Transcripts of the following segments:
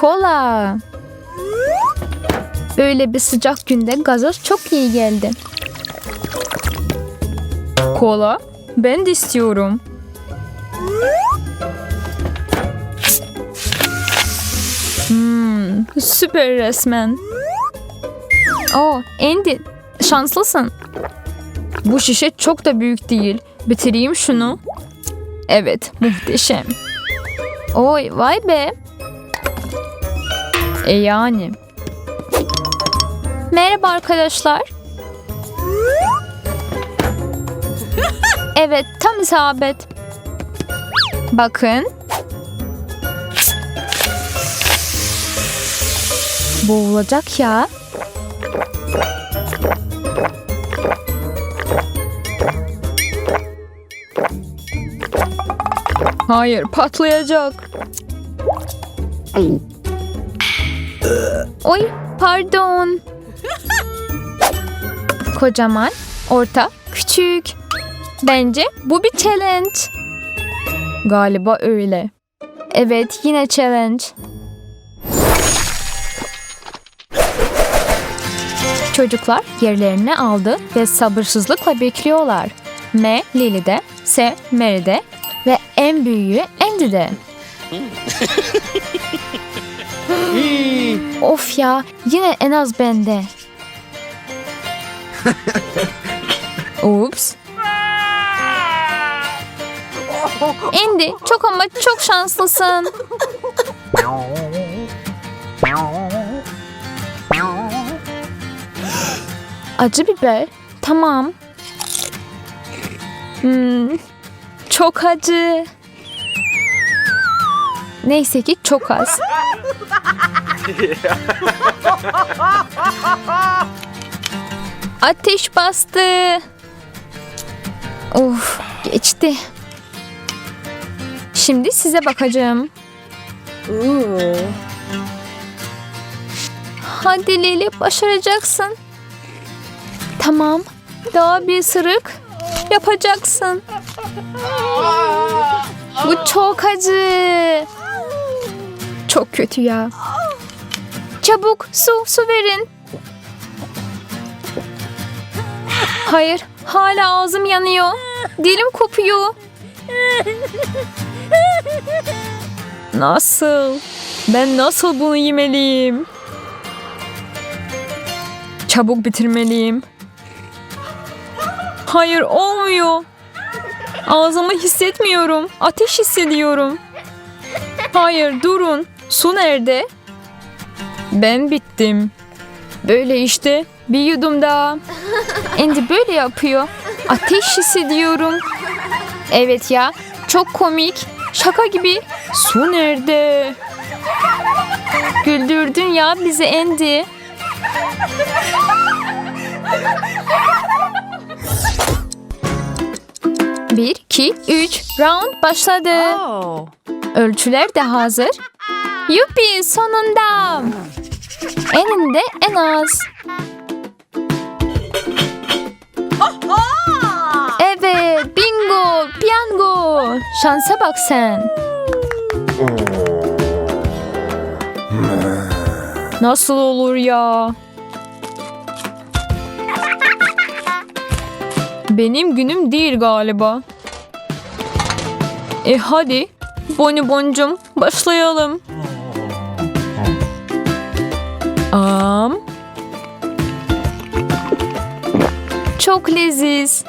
Kola. Böyle bir sıcak günde gazoz çok iyi geldi. Kola? Ben de istiyorum. Hmm, süper resmen. Oh, Andy, şanslısın. Bu şişe çok da büyük değil. Bitireyim şunu. Evet, muhteşem. Oy, vay be. E yani. Merhaba arkadaşlar. Evet, tam isabet. Bakın. Boğulacak ya. Hayır, patlayacak. Oy, pardon. Kocaman, orta, küçük. Bence bu bir challenge. Galiba öyle. Evet, yine challenge. Çocuklar yerlerini aldı ve sabırsızlıkla bekliyorlar. M. Lily'de, S. Mary'de ve en büyüğü Andy'de. of ya, yine en az bende. Ups. Andy, çok ama çok şanslısın. Acı biber. Tamam. Hmm, çok acı. Neyse ki çok az. Ateş bastı. Of, geçti. Şimdi size bakacağım. Hadi Lili başaracaksın. Tamam. Daha bir ısırık yapacaksın. Bu çok acı. Çok kötü ya. Çabuk su su verin. Hayır, hala ağzım yanıyor. Dilim kopuyor. Nasıl? Ben nasıl bunu yemeliyim? Çabuk bitirmeliyim. Hayır olmuyor. Ağzımı hissetmiyorum. Ateş hissediyorum. Hayır durun. Su nerede? Ben bittim. Böyle işte. Bir yudum daha. Andy böyle yapıyor. Ateş hissediyorum. Evet ya. Çok komik. Şaka gibi. Su nerede? Güldürdün ya bizi Andy. Bir, iki, üç. Round başladı. Ölçüler de hazır. Yuppie sonunda. Eninde en az. Evet bingo piyango. Şansa bak sen. Nasıl olur ya? Benim günüm değil galiba. E hadi Bonibon'cum başlayalım. Çok leziz.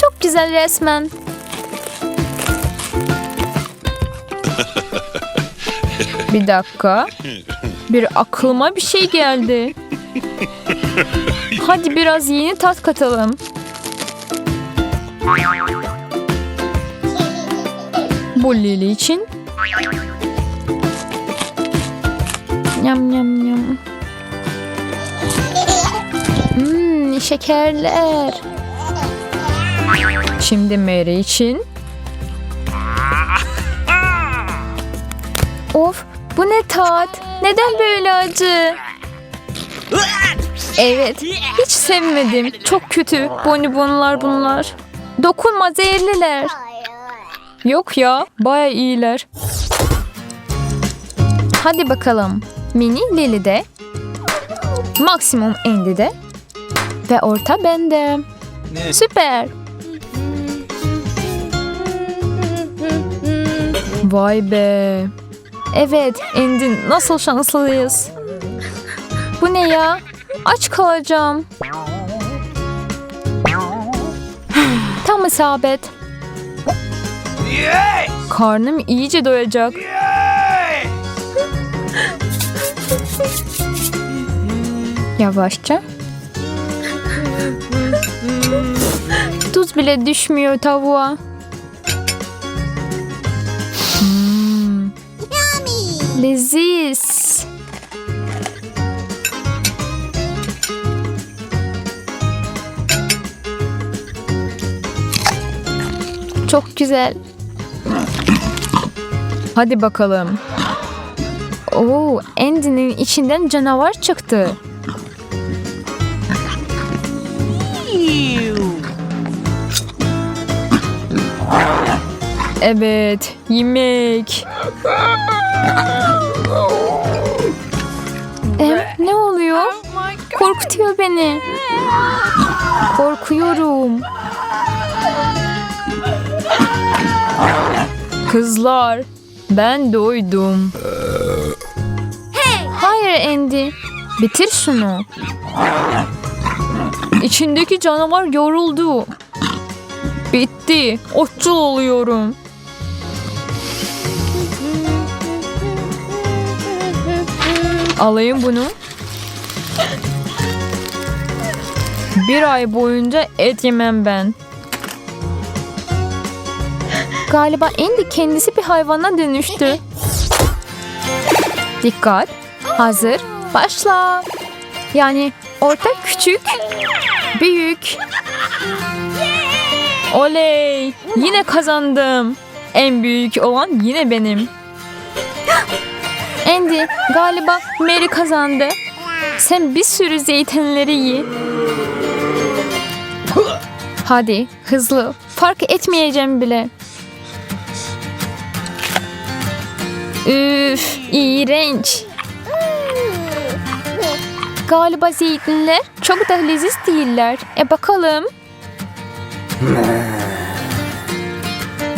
Çok güzel resmen. Bir dakika. Bir aklıma bir şey geldi. Hadi biraz yeni tat katalım. Bu Lili için. Yam yam yam. Şekerler. Şimdi Mary için. Of, bu ne tat? Neden böyle acı? Evet, hiç sevmedim. Çok kötü. Bonibonlar bunlar. Dokunma zehirliler. Yok ya, baya iyiler. Hadi bakalım. Mini Lili'de. Maksimum Andy'de. Ve orta bende. Süper. Vay be. Evet, Andy nasıl şanslıyız. Bu ne ya? Aç kalacağım. Tam isabet. Karnım iyice doyacak. Yavaşça. Tuz bile düşmüyor tavuğa. Hmm. Leziz. Çok güzel. Hadi bakalım. Oo, Andy'nin içinden canavar çıktı. Evet, yemek. Em, ne oluyor? Korkutuyor beni. Korkuyorum. Kızlar, ben doydum. Hayır Andy, bitir şunu. İçindeki canavar yoruldu. Bitti, otçul oluyorum. Alayım bunu. Bir ay boyunca et yemem ben. Galiba Andy kendisi bir hayvana dönüştü. Dikkat. Hazır. Başla. Yani orta küçük. Büyük. Oley. Yine kazandım. En büyük olan yine benim. Andy galiba Mary kazandı. Sen bir sürü zeytinleri ye. Hadi hızlı. Fark etmeyeceğim bile. Üf, iğrenç. Galiba zeytinler çok da leziz değiller. E bakalım.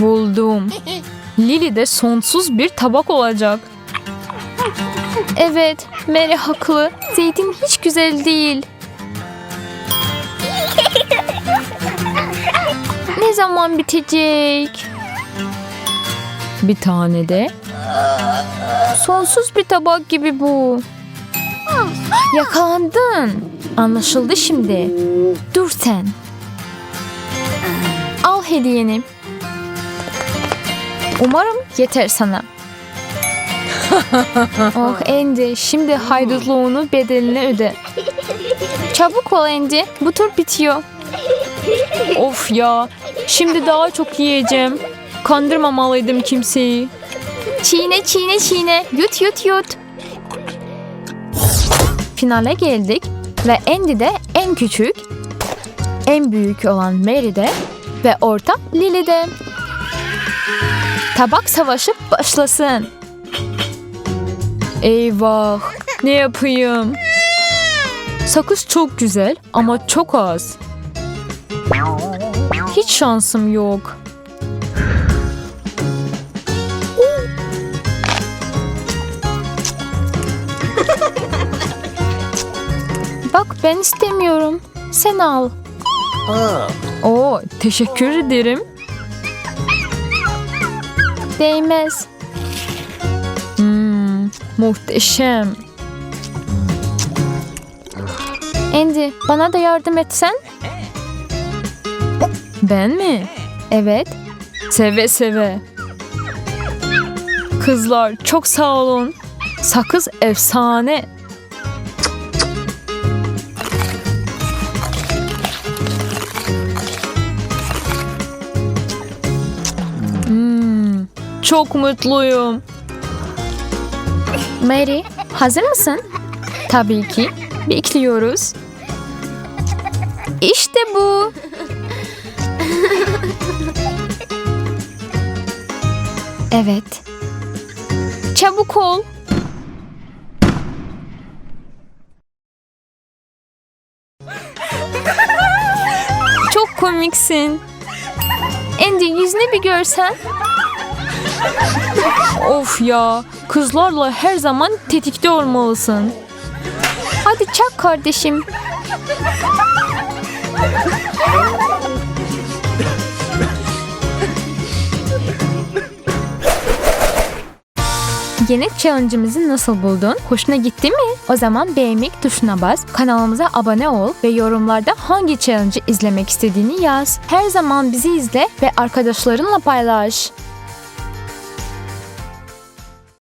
Buldum. Lili de sonsuz bir tabak olacak. Evet, Mary haklı. Zeytin hiç güzel değil. Ne zaman bitecek? Bir tane de. Sonsuz bir tabak gibi bu. Yakalandın. Anlaşıldı şimdi. Dur sen. Hediyeni. Umarım yeter sana. oh Andy, şimdi haydutluğunu bedelini öde. Çabuk ol Andy, bu tur bitiyor. Of ya, şimdi daha çok yiyeceğim. Kandırmamalıydım kimseyi. Çiğne çiğne çiğne, yut yut yut. Finale geldik ve Andy de en küçük, en büyük olan Mary'de ve orta Lily'de. Tabak savaşı başlasın. Eyvah, ne yapayım? Sakız çok güzel ama çok az. Hiç şansım yok. Bak ben istemiyorum. Sen al. Oo, teşekkür ederim. Değmez. Hmm, muhteşem. Andy, bana da yardım etsen? Ben mi? Evet. Seve seve. Kızlar çok sağ olun. Sakız efsane. Çok mutluyum. Mary, hazır mısın? Tabii ki. Bekliyoruz. İşte bu. Evet. Çabuk ol. Çok komiksin. Andy yüzünü bir görsen of ya. Kızlarla her zaman tetikte olmalısın. Hadi çak kardeşim. Yeni challenge'ımızı nasıl buldun? Hoşuna gitti mi? O zaman beğenmek tuşuna bas, kanalımıza abone ol ve yorumlarda hangi challenge'ı izlemek istediğini yaz. Her zaman bizi izle ve arkadaşlarınla paylaş.